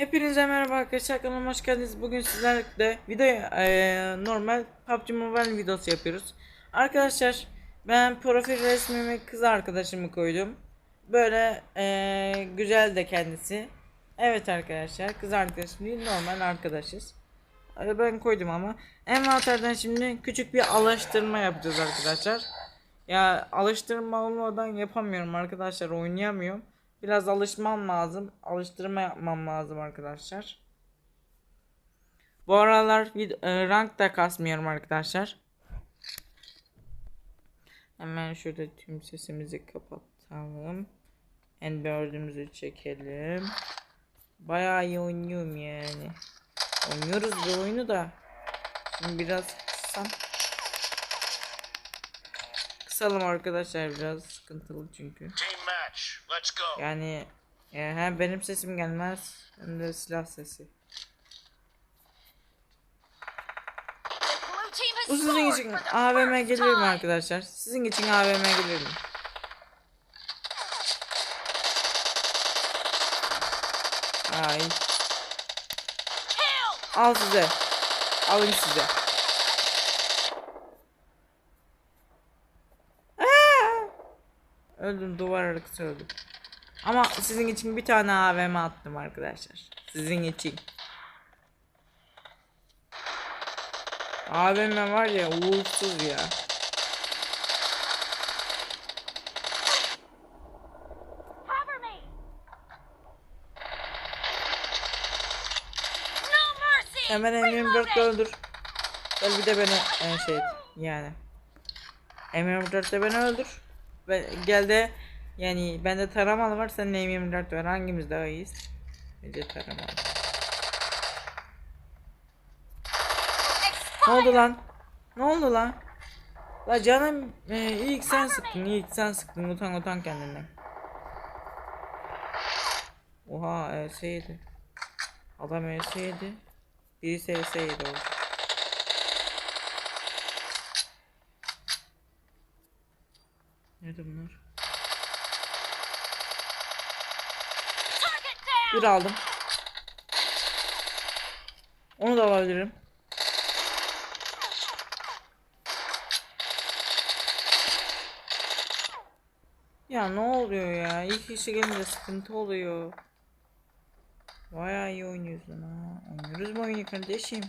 Hepinize merhaba arkadaşlar kanalıma hoş geldiniz. Bugün sizlerle video eee, normal PUBG Mobile videosu yapıyoruz. Arkadaşlar ben profil resmimi kız arkadaşımı koydum. Böyle eee, güzel de kendisi. Evet arkadaşlar kız arkadaşım değil normal arkadaşız. Ben koydum ama envanterden şimdi küçük bir alıştırma yapacağız arkadaşlar. Ya alıştırma olmadan yapamıyorum arkadaşlar oynayamıyorum. Biraz alışmam lazım. Alıştırma yapmam lazım arkadaşlar. Bu aralar vid- e, rank da kasmıyorum arkadaşlar. Hemen şurada tüm sesimizi kapatalım. Endbird'ümüzü çekelim. Bayağı iyi oynuyorum yani. Oynuyoruz bu oyunu da. Şimdi biraz kıssam. Kısalım arkadaşlar biraz sıkıntılı çünkü. Yani e, hem benim sesim gelmez hem de silah sesi. Bu sizin için AVM gelir mi arkadaşlar? Sizin için AVM gelir mi? Ay al size. Alın size. Aa! Öldüm duvar arkası öldüm. Ama sizin için bir tane AVM attım arkadaşlar. Sizin için. AVM var ya uğursuz ya. Hemen M24'te öldür. Gel bir de beni e, şey yani. M24'te beni öldür. Ve gel de yani bende taramalı var senin M24 var hangimiz daha iyiyiz? Bence taramalı. Ne oldu lan? Ne oldu lan? La canım e, ilk sen sıktın ilk sen sıktın utan utan kendinden. Oha ES'ydi. Adam ES'ydi. Birisi ES'ydi o. Nerede bunlar? Bir aldım. Onu da alabilirim. Ya ne oluyor ya? İlk kişi gelince sıkıntı oluyor. Bayağı iyi oynuyorsun ha. Oynuyoruz bu oyunu kardeşim.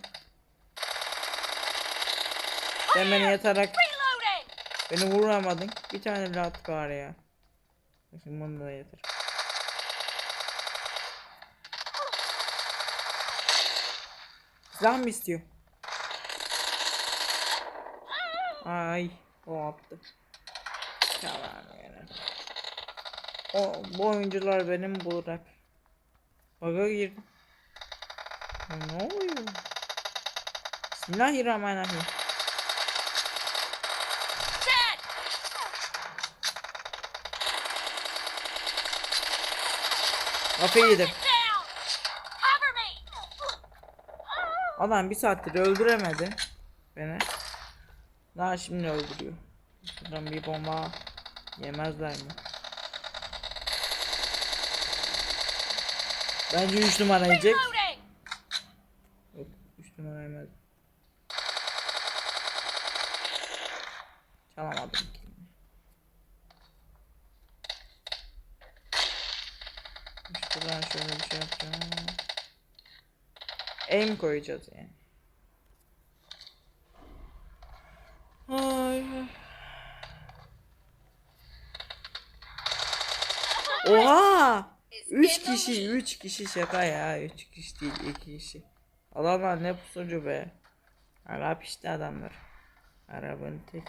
Sen beni yatarak beni vuramadın. Bir tane bile at bari ya. Şimdi bunu da yeter. Silah mı istiyor? Ay o attı. Yani. O bu oyuncular benim bularak. Baga girdim. Ne oluyor? Bismillahirrahmanirrahim. Kafayı yedim. Adam bir saattir öldüremedi beni. Daha şimdi öldürüyor. Şuradan bir bomba yemezler mi? Bence 3 numara yiyecek. Yok 3 numara yemez. Çalamadım ki. Şuradan şöyle bir şey yapacağım. Aim koyacağız yani. Ay. Oha! 3 kişi, 3 kişi şaka ya. 3 kişi değil, 2 kişi. Adamlar ne pusucu be. Arap işte adamlar. Arap'ın tek.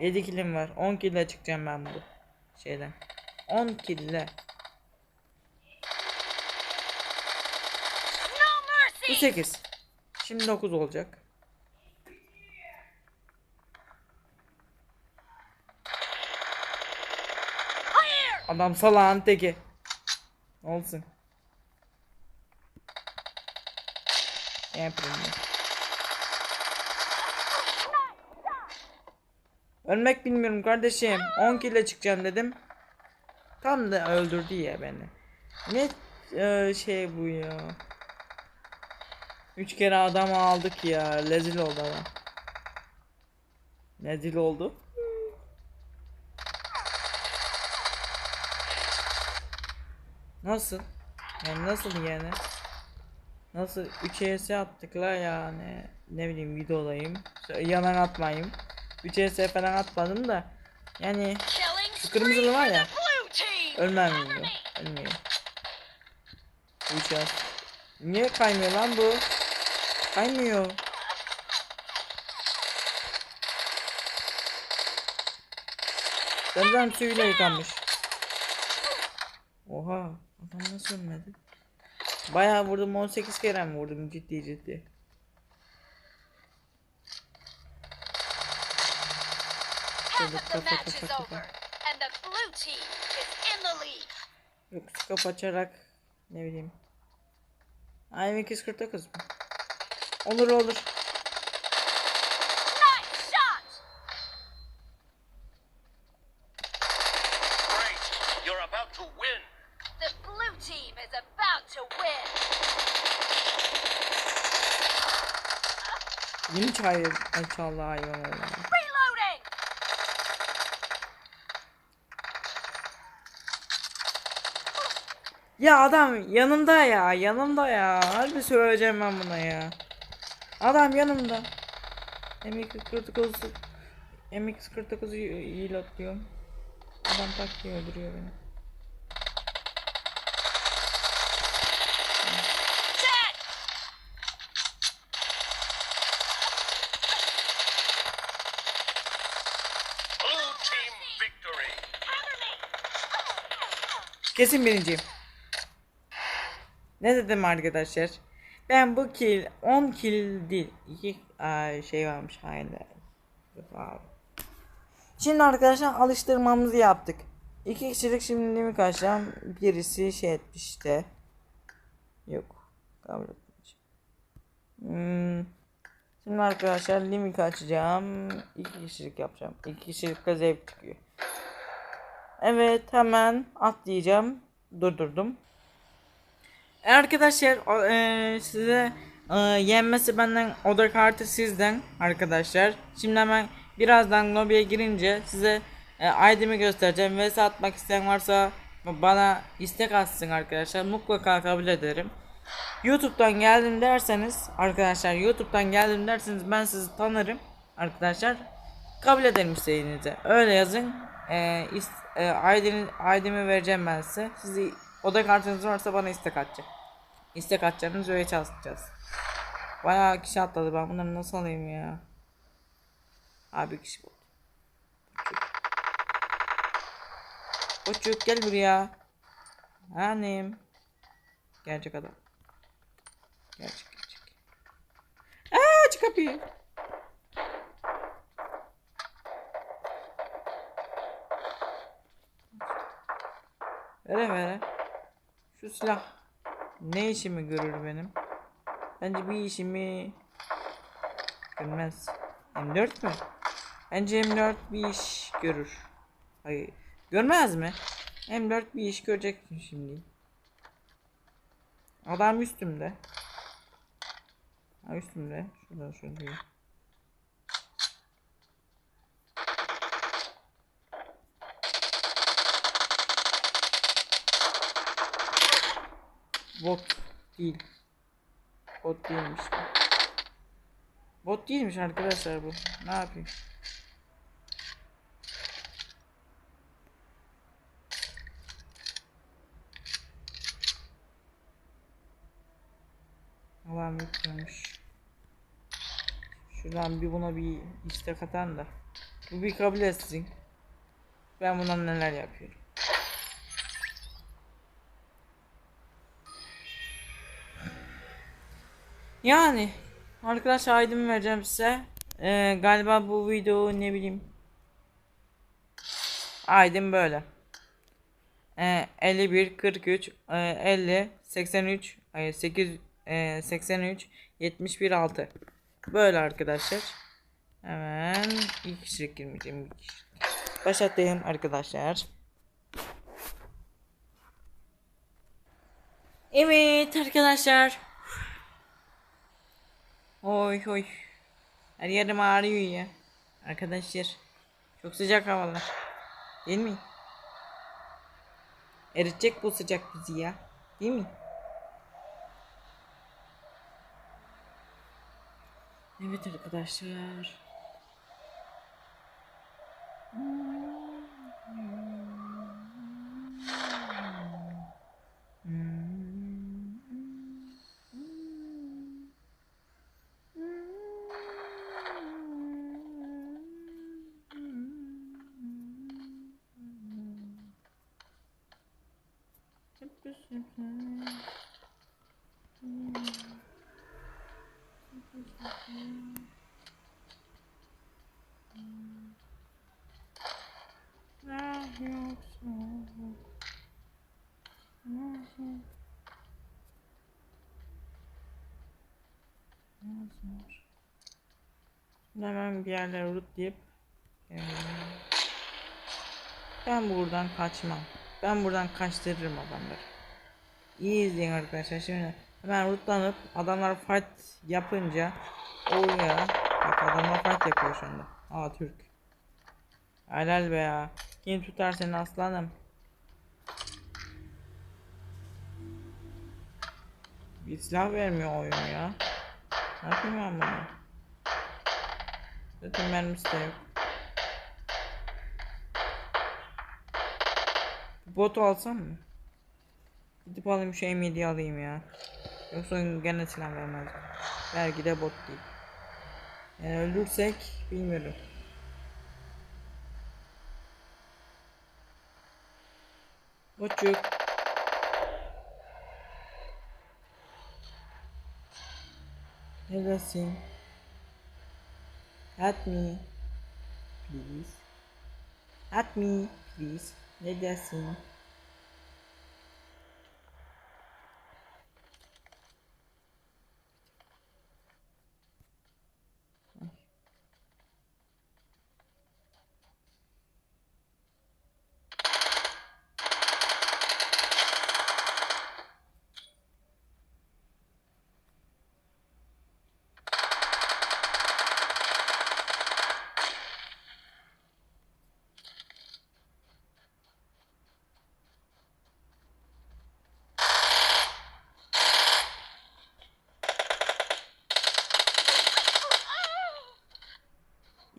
7 kilim var. 10 kille çıkacağım ben bu şeyden. 10 kille. Bu mercy! 8. Şimdi 9 olacak. Adam salağın teki. Olsun. Yapayım? Ölmek bilmiyorum kardeşim. 10 kille çıkacağım dedim. Tam da öldürdü ya beni. Ne e, şey bu ya. Üç kere adamı aldık ya. Lezil oldu adam. Lezil oldu. Nasıl? Yani nasıl yani? Nasıl 3 ES attık la yani ne bileyim videodayım yalan atmayayım 3 ES falan atmadım da yani Şu kırmızılı var ya ölmem diyor ölmüyor 3 ES Niye kaymıyor lan bu? Kaymıyor Gözlem suyuyla yıkanmış Oha adam nasıl ölmedi? Bayağı vurdum 18 kere mi vurdum ciddi ciddi. Kafa, kafa, kafa. Yok skop açarak ne bileyim. Ay 249 mu? Olur olur. Nice shot. Great. You're about to win. The blue team is about to win. Yeni çayır. Ay çaldı hayvan. Reloading. Ya adam yanımda ya yanımda ya. Harbi söyleyeceğim ben buna ya. Adam yanımda. MX49 MX49'u reloadluyorum. Adam tak diye öldürüyor beni. Kesin birinciyim. Ne dedim arkadaşlar? Ben bu kill 10 kill değil. 2 şey varmış. Abi. Şimdi arkadaşlar alıştırmamızı yaptık. İki kişilik şimdi mi kaçacağım? Birisi şey etmiş işte. Yok. Kabul etmiş. Hmm. Şimdi arkadaşlar limit açacağım. İki kişilik yapacağım. İki kişilik de zevk çıkıyor. Evet hemen atlayacağım. Durdurdum. E, Arkadaşlar e, size e, yenmesi benden oda kartı sizden arkadaşlar. Şimdi hemen birazdan lobiye girince size e, ID'mi göstereceğim. Vs atmak isteyen varsa bana istek atsın arkadaşlar. Mutlaka kabul ederim. YouTube'dan geldim derseniz arkadaşlar YouTube'dan geldim derseniz ben sizi tanırım arkadaşlar. Kabul ederim isteğinizi. Öyle yazın. Ee, is, e, ID'mi vereceğim ben size. Sizi oda kartınız varsa bana istek atacak. İstek atacağınız öyle çalışacağız. Bayağı kişi atladı ben bunları nasıl alayım ya. Abi kişi bu. Koçuk gel buraya. Annem. Gerçek adam. Gerçek gerçek. Aa aç kapıyı. Vere vere. Şu silah ne işimi görür benim? Bence bir işimi görmez. M4 mü? Bence M4 bir iş görür. Hayır. Görmez mi? M4 bir iş görecek şimdi. Adam üstümde. Ha üstümde. Şuradan şöyle. Bot değil. Bot değilmiş. Bot değilmiş arkadaşlar bu. Ne yapayım? Allah'ım yüklemiş. Şuradan bir buna bir istek atan da. Bu bir kabul etsin. Ben bundan neler yapıyorum. Yani arkadaşlar aydın vereceğim size. Ee, galiba bu video ne bileyim. Aydın böyle. Ee, 51 43 e, 50 83 e, 8 e, 83 71 6 böyle arkadaşlar hemen bir kişilik girmeyeceğim bir kişilik. başlatayım arkadaşlar Evet arkadaşlar. Oy oy. Her yerim ağrıyor ya. Arkadaşlar. Çok sıcak havalar. Değil mi? Eritecek bu sıcak bizi ya. Değil mi? Evet arkadaşlar. Hemen bir yerlere rut deyip ben buradan kaçmam. Ben buradan kaçtırırım adamları. İyi izleyin arkadaşlar. Şimdi hemen rutlanıp adamlar fight yapınca oluyor. Bak adamlar fight yapıyor şu anda. Aa Türk. Helal be ya. Kim tutar seni aslanım? Bir silah vermiyor oyun ya. Ne yapayım ben bunu? Zaten mermisi de yok. Botu alsam mı? Gidip alayım şu M7'yi alayım ya. Yoksa gene silah vermez. Belki de bot değil. Yani öldürsek bilmiyorum. What joke? Everything. Help me, please. Help me, please. Let us sing.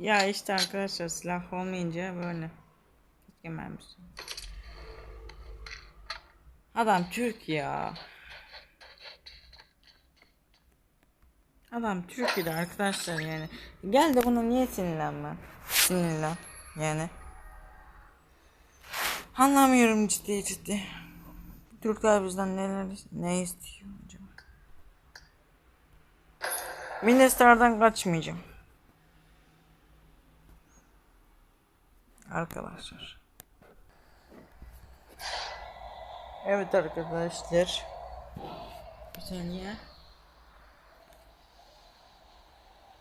Ya işte arkadaşlar silah olmayınca böyle. Mermisi. Adam Türk ya. Adam Türkiye'de arkadaşlar yani. Gel de buna niye sinirlenme? Sinirlen yani. Anlamıyorum ciddi ciddi. Türkler bizden neler ne istiyor acaba? Minnestar'dan kaçmayacağım. Arkadaşlar. Evet arkadaşlar. Bir saniye.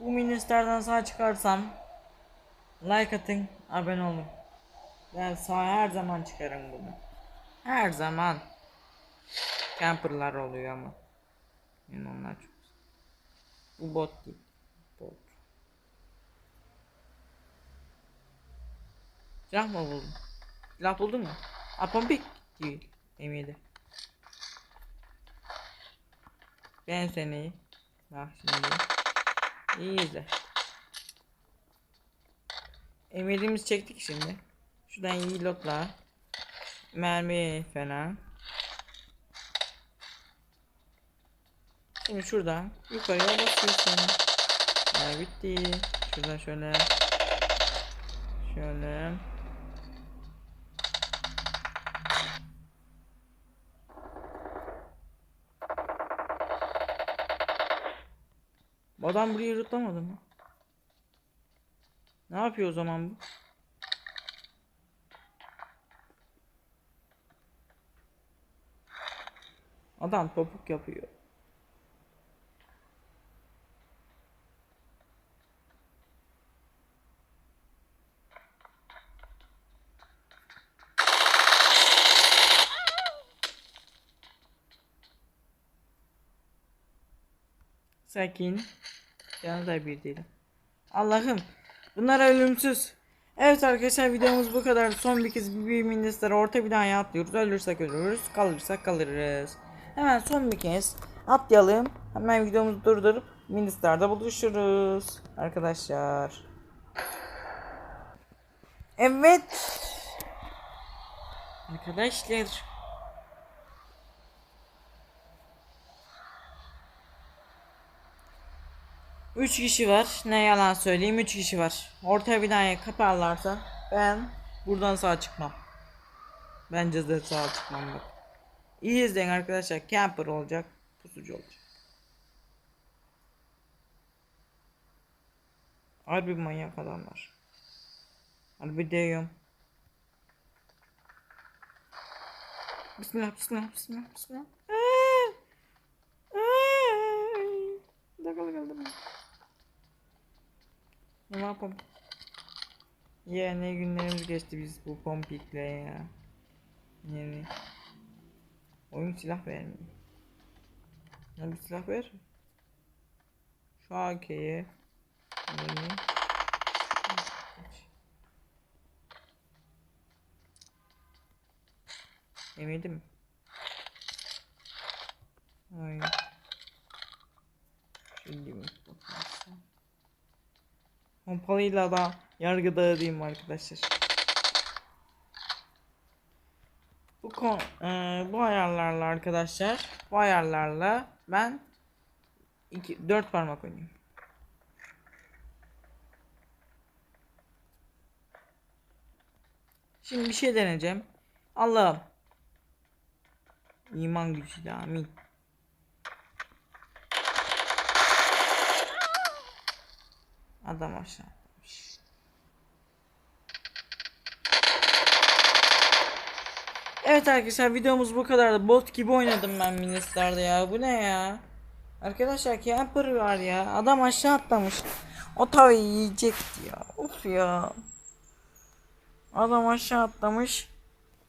Bu ministlerden sağ çıkarsam like atın, abone olun. Ben sağ her zaman çıkarım bunu. Her zaman. Camperlar oluyor ama. Yani onlar çok. Bu bot değil. Bot. Silah mı buldun? Silah buldun mu? Apompik değil. M7. Ben seni. Bak şimdi. İyi izle. M7'mizi çektik şimdi. Şuradan iyi lotla. Mermi falan. Şimdi şuradan yukarıya basıyorsun. Ya bitti. Şuradan şöyle. Şöyle. Adam burayı rıtlamadı mı? Ne yapıyor o zaman bu? Adam topuk yapıyor. Sakin. Canı da bir değilim. Allah'ım. Bunlar ölümsüz. Evet arkadaşlar videomuz bu kadar. Son bir kez bir minister orta binaya atlıyoruz. Ölürsek ölürüz. Kalırsak kalırız. Hemen son bir kez atlayalım. Hemen videomuzu durdurup ministerde buluşuruz. Arkadaşlar. Evet. Arkadaşlar. Üç kişi var. Ne yalan söyleyeyim. Üç kişi var. Orta binaya kaparlarsa ben buradan sağ çıkmam. Bence de sağ çıkmam bak. İyi izleyin arkadaşlar. Camper olacak. Pusucu olacak. Harbi manyak adamlar. Harbi diyorum. Bismillah bismillah bismillah bismillah. Aa! Aa! Dakikalı kaldım. Ne yapalım? Ya ne günlerimiz geçti biz bu pompikle ya. Yani oyun silah vermiyor. Ya bir silah ver. Şu AK'ye. Yani. Emedim. Ay. Şimdi mi? Pompalıyla da yargı dağıtayım arkadaşlar. Bu eee, bu ayarlarla arkadaşlar, bu ayarlarla ben iki, dört parmak oynayayım. Şimdi bir şey deneyeceğim. Allah'ım. İman gücüyle amin. Adam aşağı. Evet arkadaşlar videomuz bu kadardı. Bot gibi oynadım ben Ministar'da ya. Bu ne ya? Arkadaşlar camper var ya. Adam aşağı atlamış. O tavayı yiyecekti ya. Of ya. Adam aşağı atlamış.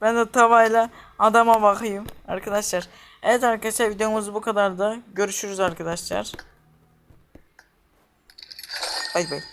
Ben de tavayla adama bakayım. Arkadaşlar. Evet arkadaşlar videomuz bu kadardı. Görüşürüz arkadaşlar. Bye bye.